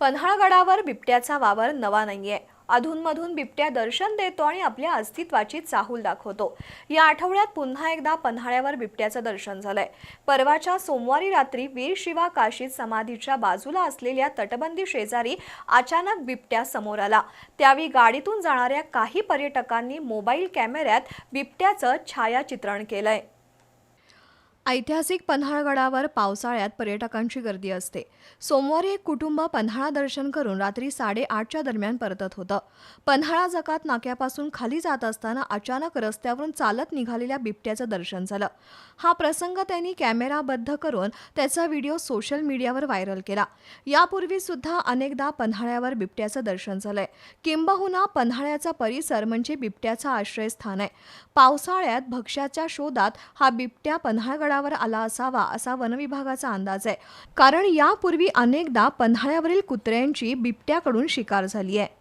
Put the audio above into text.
पन्हाळगडावर बिबट्याचा वावर नवा नाहीये. अधूनमधून बिबट्या दर्शन देतो आणि आपल्या अस्तित्वाची चाहूल दाखवतो. या आठवड्यात पुन्हा एकदा पन्हाळ्यावर बिबट्याचं दर्शन झालंय. परवाच्या सोमवारी रात्री वीर शिवा काशीत समाधीच्या बाजूला असलेल्या तटबंदी शेजारी अचानक बिबट्या समोर आला. त्यावेळी गाडीतून जाणाऱ्या काही पर्यटकांनी मोबाईल कॅमेऱ्यात बिबट्याचं छायाचित्रण केलंय. ऐतिहासिक पन्हाळगडावर पावसाळ्यात पर्यटकांची गर्दी असते. सोमवारी एक कुटुंब पन्हाळा दर्शन करून रात्री साडेआठच्या दरम्यान परतत होतं. पन्हाळा जकात नाक्यापासून खाली जात असताना अचानक रस्त्यावरून चालत निघालेल्या बिबट्याचं दर्शन झालं. हा प्रसंग त्यांनी कॅमेराबद्ध करून त्याचा व्हिडिओ सोशल मीडियावर व्हायरल केला. यापूर्वी सुद्धा अनेकदा पन्हाळ्यावर बिबट्याचं दर्शन झालंय. किंबहुना पन्हाळ्याचा परिसर म्हणजे बिबट्याचं आश्रयस्थान आहे. पावसाळ्यात भक्ष्याच्या शोधात हा बिबट्या पन्हाळगड पन्हाळगडावर आला असावा असा वनविभागाचा अंदाज आहे. कारण यापूर्वी अनेकदा पन्हाळ्यावरील कुत्र्यांची बिबट्याकडून शिकार झाली आहे.